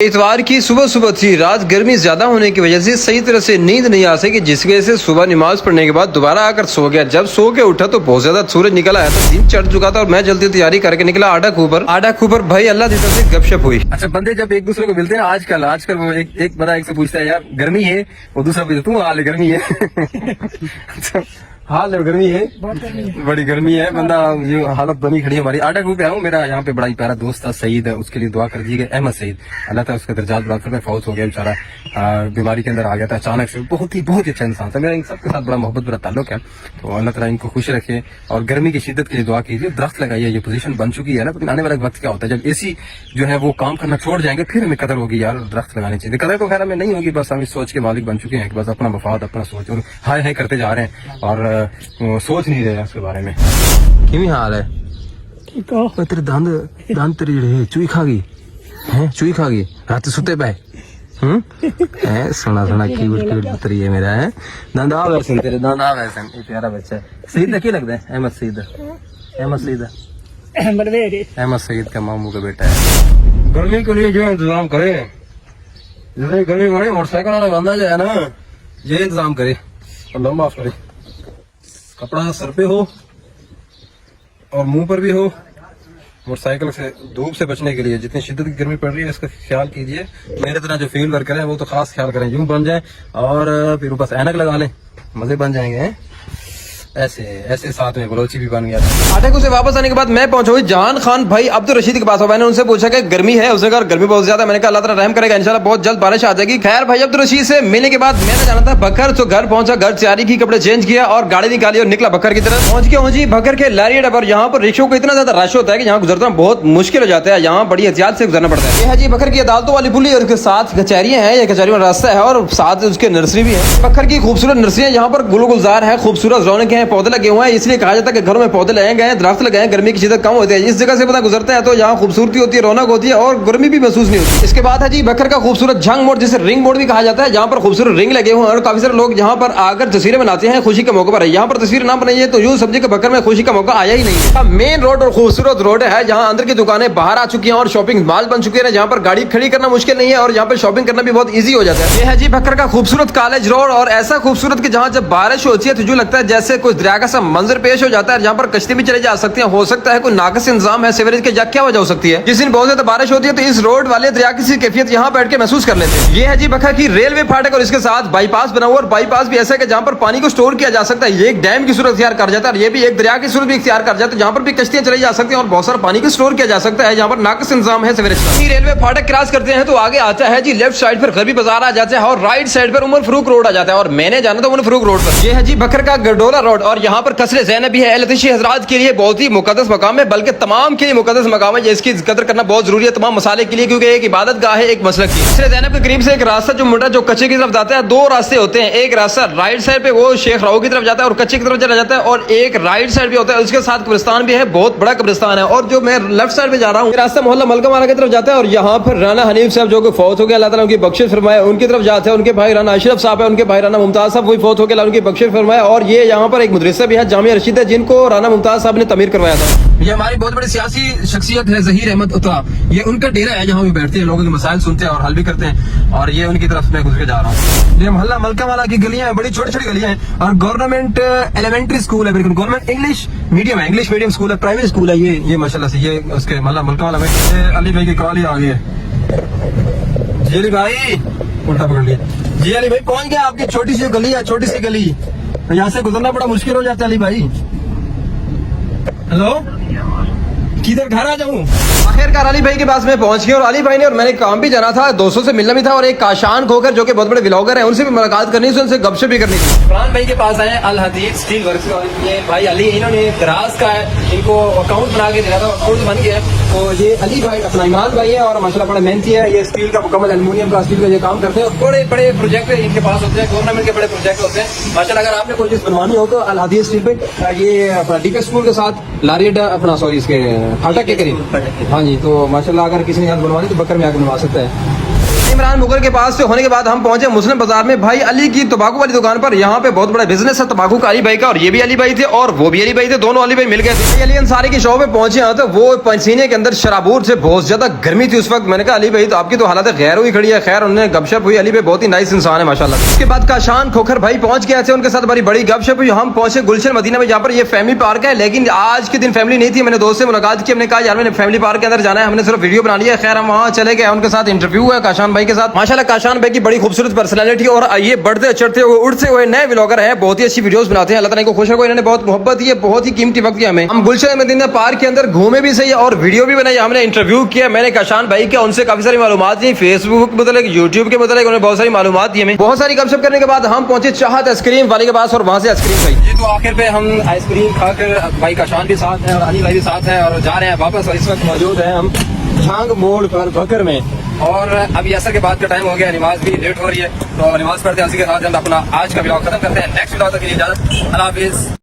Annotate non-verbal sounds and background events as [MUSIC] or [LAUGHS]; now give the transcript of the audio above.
اتوار کی صبح صبح تھی۔ رات گرمی زیادہ ہونے کی وجہ سے صحیح طرح سے نیند نہیں آ سکی، جس کی وجہ سے صبح نماز پڑھنے کے بعد دوبارہ آ کر سو گیا۔ جب سو کے اٹھا تو بہت زیادہ سورج نکل آیا تھا دن چڑھ چکا تھا اور میں جلدی تیاری کر کے نکلا۔ آڈا کوپر آڈا کوپر بھائی اللہ کی طرف سے گپ شپ ہوئی۔ اچھا بندے جب ایک دوسرے کو ملتے ہیں، آج کل آج کل وہ ایک ایک بندہ ایک سے پوچھتا ہے، یار، گرمی ہے؟ وہ دوسرا پوچھتا تو حال گرمی ہے۔ [LAUGHS] اچھا۔ حال ہے۔ گرمی ہے۔ بڑی گرمی ہے۔ بندہ یہ حالت بنی کھڑی ہے ہماری۔ آٹا گروپ آیا ہوں میرا یہاں پہ بڑا ہی پیارا دوست تھا سعید۔ ہے اس کے لیے دعا کر دیجیے احمد سعید۔ اللہ تعالیٰ اس کا درجات بڑا کر فوت ہو گیا بیچارہ۔ بیماری کے اندر آ گیا تھا۔ اچانک سے بہت ہی بہت ہی اچھا انسان تھا۔ میرا ان سب کے ساتھ بڑا محبت بڑا تعلق ہے۔ تو اللہ تعالیٰ ان کو خوش رکھے اور گرمی کی شدت کے لیے دعا کیجیے۔ درخت لگائیے یہ پوزیشن بن چکی ہے نا۔ لیکن آنے والا وقت کیا ہوتا ہے؟ جب اے سی جو ہے وہ کام کرنا چھوڑ جائیں گے پھر ہمیں قدر ہوگی یار درخت لگانے چاہیے۔ قدر تو خیر ہمیں نہیں ہوگی بس ہم اس سوچ کے مالک بن چکے ہیں کہ بس اپنا مفاد اپنا سوچ اور ہائے ہائے کرتے جا رہے ہیں۔ اور آ، سوچ نہیں رہے ہیں اس کے بارے میں کیوں حال ہے اوے تیرے دند دند تیری جڑے ہے چوئی کھا گئی ہیں چوئی کھا گئی رات ستے پے ہوں ہے سونا سونا کیوٹ کیوٹ پتری ہے میرا ہے دند آ ویسن تیرے دند آ ویسن یہ پیارا بچہ ہے سعید کا کی لگتا ہے احمد سعید احمد سعید احمد سعید کا ماموں کا بیٹا ہے گرمی کے لیے جو انتظام کرے جیسے گرمی بڑی موٹر سائیکل والا بندہ جو ہے نا یہ انتظام کرے اللہ معاف کرے کپڑا سر پہ ہو اور منہ پر بھی ہو، موٹر سائیکل سے دھوپ سے بچنے کے لیے جتنی شدت کی گرمی پڑ رہی ہے، اس کا خیال کیجیے میرے طرح جو فیلڈ ورکر ہیں، وہ تو خاص خیال کریں، یوں بن جائیں اور پھر بس اینک لگا لیں، مزے بن جائیں گے ایسے ایسے ساتھ میں بلوچی بھی بن گیا آٹے کو سے واپس آنے کے بعد میں پہنچا ہوئی جان خان بھائی عبد الرشید کے پاس میں نے ان سے پوچھا کہ گرمی ہے، اس نے کہا گرمی بہت زیادہ ہے۔ میں نے کہا اللہ تعالیٰ رحم کرے گا، انشاءاللہ بہت جلد بارش آ جائے گی۔ خیر بھائی عبد الرشید سے ملنے کے بعد میں نے جانا تھا بکر تو گھر پہنچا، گھر تیاری کی، کپڑے چینج کیا اور گاڑی نکالی اور نکلا بکر کی طرف۔ پہنچ کے ہوں جی بکر کے لاری اڈا پر یہاں پر رکشوں کو اتنا زیادہ رش ہوتا ہے کہ یہاں گزرنا بہت مشکل ہو جاتا ہے۔ یہاں بڑی احتیاط سے گزرنا پڑتا ہے۔ یہ ہے جی بکر کی عدالتوں والی پلی اور اس کے ساتھ کچہریاں ہیں۔ یہ کچہریوں کا راستہ ہے اور ساتھ اس کے نرسری بھی ہے بکر کی خوبصورت نرسریاں یہاں پر گلو گلزار ہے خوبصورت رونق ہیں، پودے لگے ہوئے ہیں، اس لیے کہا جاتا ہے کہ گھروں میں پودے لگائے گئے ہیں، درخت لگائے ہیں، گرمی کی شدت کم ہوتی ہے۔ اس جگہ سے پتا گزرتا ہے تو یہاں خوبصورتی ہوتی ہے، رونق ہوتی ہے اور گرمی بھی محسوس نہیں ہوتی۔ اس کے بعد ہے جی بکر کا خوبصورت جھنگ موڑ، جسے رنگ موڑ بھی کہا جاتا ہے، جہاں پر خوبصورت رنگ لگے ہوئے ہیں اور کافی سارے لوگ یہاں پر آ کر تصویریں بناتے ہیں، خوشی کے موقع پر۔ یہاں پر تصویر نہ بنائیے تو یوں سمجھے کہ بکر میں خوشی کا موقع آیا ہی نہیں ہے۔ مین روڈ اور خوبصورت روڈ ہے، جہاں اندر کی دکانیں باہر آ چکی ہیں اور شاپنگ مال بن چکے ہیں، جہاں پر گاڑی کھڑی کرنا مشکل نہیں ہے اور یہاں پر شاپنگ کرنا بھی بہت ایزی ہو جاتا ہے۔ یہ ہے جی بکر کا خوبصورت کالج روڈ اور ایسا خوبصورت کہ جہاں جب بارش ہوتی ہے تو جو لگتا ہے جیسے کوئی دریا کا سا منظر پیش ہو جاتا ہے جہاں پر کشتی بھی چلے جا سکتی ہیں۔ ہو سکتا ہے کوئی ناقص انتظام ہے، سیوریج کے یا کیا وجہ ہو سکتی ہے؟ جس دن بہت زیادہ بارش ہوتی ہے تو اس روڈ والے دریا کی کیفیت یہاں بیٹھ کے محسوس کر لیتے ہیں۔ یہ ہے جی بکھا کی ریلوے پھاٹک اور اس کے ساتھ بائی پاس بنا ہوا اور بائی پاس بھی ایسا ہے کہ جہاں پر پانی کو اسٹور کیا جا سکتا ہے۔ یہ ایک ڈیم کی صورت اختیار کر جاتا ہے اور یہ بھی ایک دریا کی صورت بھی اختیار کر جاتا ہے۔ جہاں پر بھی کشتیاں چلی جا سکتی ہیں اور بہت سارا پانی کو اسٹور کیا جا سکتا ہے۔ جہاں پر ناقص انتظام ہے سیوریج کا۔ ریلوے پھاٹک کراس کرتے ہیں تو آگے آتا ہے جی لیفٹ سائڈ پر غربی بازار آ جاتا ہے اور رائٹ سائڈ پر عمر فروق روڈ آ جاتا ہے اور میں نے جانا تھا عمر فروق روڈ پر۔ یہ ہے جی بکر کا گڈولا روڈ۔ اور یہاں پر کثر زینب بھی ہے۔ التشی حضرات کے لیے بہت ہی مقدس مقام ہے، بلکہ تمام کے لیے مقدس مقام ہے، جس کی قدر کرنا بہت ضروری ہے تمام مسالے کے لیے، کیونکہ ایک عبادت گاہ ہے، ایک مسلک کی۔ کثر زینب کے قریب سے ایک راستہ جو منڈا، جو کچے کی طرف جاتا ہے، دو راستے ہوتے ہیں۔ ایک راستہ رائٹ سائڈ پہ وہ شیخ راؤ کی طرف جاتا ہے اور کچے کی طرف چلا جاتا ہے، اور ایک رائٹ سائڈ بھی ہوتا ہے۔ اس کے ساتھ قبرستان بھی ہے، بہت بڑا قبرستان ہے۔ اور جو میں لیفٹ سائڈ پہ جا رہا ہوں راستہ محلہ ملکہ مانا کی طرف جاتا ہے، اور یہاں پر رانا حنیف صاحب جو کہ فوت ہو گیا اللہ تعالیٰ ان کی بخش فرمائے۔ ان کی طرف جاتے ہیں، ان کے بھائی رانا اشرف صاحب ہے ان کے بھائی رانا ممتاز صاحب، وہی فوت ہو گیا اللہ ان کی بخش فرمائے۔ اور یہ یہاں پر ایک ایک مدرسہ بھی ہے، جامعہ رشید ہے، جن کو رانا ممتاز صاحب نے تعمیر کروایا تھا۔ یہ ہماری بہت بڑی سیاسی شخصیت ہے، ظہیر احمد اطا یہ ان کا ڈیرا ہے، جہاں وہ بیٹھتے ہیں، لوگوں کے مسائل سنتے ہیں اور حل بھی کرتے ہیں۔ اور یہ ان کی طرف میں گزر کے جا رہا ہوں۔ یہ محلہ ملکہ والا کی گلیاں ہیں، بڑی چھوٹی چھوٹی گلیاں ہیں۔ اور گورنمنٹ ایلیمنٹری اسکول ہے بالکل۔ گورنمنٹ انگلش میڈیم ہے انگلش میڈیم اسکول ہے پرائیویٹ اسکول ہے یہ یہ ماشاء اللہ سے یہ اس کے محلہ ملکہ والا میں علی بھائی کی کال ہی آ گئی ہے۔ جی علی بھائی، الٹا پکڑ لیا۔ جی علی بھائی، پہنچ گیا آپ کی، چھوٹی سی گلی ہے، چھوٹی سی گلی۔ یہاں سے گزرنا بڑا مشکل ہو جاتا ہے علی بھائی۔ ہلو کدھر گھر آ جاؤں۔ آخر کار علی بھائی کے پاس میں پہنچ گیا اور علی بھائی نے اور میں نے کام بھی جانا تھا دوستوں سے ملنا بھی تھا اور ایک کاشان کھوکر جو کہ بہت بڑے بلاگر ہیں ان سے بھی ملاقات کرنی تھی ان سے گپ شپ بھی کرنی تھی۔ عمران بھائی کے پاس آئے الحدیث اسٹیل ورکس یہ بھائی علی انہوں نے دراز کا ہے ان کو اکاؤنٹ بنا کے دینا تھا اکاؤنٹ بن گیا ہے۔ تو یہ علی بھائی اپنا ایمان بھائی ہے اور ماشاء اللہ بڑا محنتی ہے یہ اسٹیل کا مکمل المونیم کا اسٹیل کا یہ کام کرتے ہیں۔ اور بڑے بڑے پروجیکٹ ان کے پاس ہوتے ہیں گورنمنٹ کے بڑے پروجیکٹ ہوتے ہیں۔ ماشاء اللہ اگر آپ نے کوئی چیز بنوانی ہو تو الحدیث اسٹیل پہ یہ اپنا ڈی کے اسکول کے ساتھ لاریڈا اپنا سوری اس کے پھاٹک کے قریب ہاں جی تو ماشاء اللہ اگر کسی نے یاد بنوانی تو بکر میں آ کے بنوا سکتا ہے۔ عمران مغل کے پاس سے ہونے کے بعد ہم پہنچے مسلم بازار میں۔ بھائی علی کی تباکو والی دکان پر یہاں پہ بہت بڑا بزنس ہے، تباکو کا علی بھائی کا اور یہ بھی علی بھائی تھے اور وہ بھی علی بھائی تھے، دونوں علی بھائی مل گئے۔ تھے علی انصاری کی شو پہ پہنچے ہیں تو وہ پنسینے کے اندر شرابور سے بہت زیادہ گرمی تھی اس وقت۔ میں نے کہا، علی بھائی، تو آپ کی تو حالت غیر ہوئی کھڑی ہے۔ خیر، انہوں نے گپ شپ ہوئی۔ علی بھائی بہت ہی نائس انسان ہے ماشاء اللہ اس کے بعد کاشان کھوکھر بھائی پہنچ گئے تھے، ان کے ساتھ بڑی بڑی گپ شپ ہوئی۔ ہم پہنچے گلشن مدینہ میں، جہاں پر یہ فیملی پارک ہے۔ لیکن آج کے دن فیملی نہیں تھی۔ میں نے دوست سے ملاقات کی، ہم نے کہا، یار، میں نے فیملی پارک کے اندر جانا ہے۔ ہم نے صرف ویڈیو بنا لیا ہے۔ خیر، ہم وہاں چلے گئے، ان کے ساتھ انٹرویو ہے کاشان بھائی۔ بھائی کے ساتھ۔ ماشاء اللہ کاشان بھائی کی بڑی خوبصورت پرسنالٹی اور یہ بڑھتے چڑھتے ہوئے اڑتے ہوئے نئے بلاگر ہیں۔ بہت ہی اچھی ویڈیوز بناتے ہیں۔ اللہ تعالیٰ کو خوش رکھو۔ انہوں نے بہت محبت کی ہے، بہت ہی قیمتی وقت دیا ہمیں۔ ہم گلشن مدینہ پارک کے اندر گھومے بھی صحیح اور ویڈیو بھی بنائی ہم نے انٹرویو کیا میں نے کاشان بھائی کے ان سے کافی ساری معلومات دی فیس بک متعلق یوٹیوب کے متعلق انہوں نے بہت ساری معلومات دی ہمیں۔ بہت ساری گپ شپ کرنے کے بعد ہم پہنچے چاہت آئس کریم والے کے پاس اور وہاں سے آئس کریم تو آخر پہ ہم آئس کریم کھا کر بھائی کاشان بھی ساتھ ہیں اور علی بھائی بھی ساتھ ہیں اور جا رہے ہیں۔ واپس اس وقت موجود ہیں ہم جھانگ موڑ پر بھکر میں۔ اور ابھی اثر کے بعد کا ٹائم ہو گیا، نماز بھی لیٹ ہو رہی ہے۔ تو نماز پڑھتے ہیں، اسی کے ساتھ ہم اپنا آج کا بلاگ ختم کرتے ہیں۔ نیکسٹ بلاگ تک کے لیے اجازت۔ اللہ حافظ۔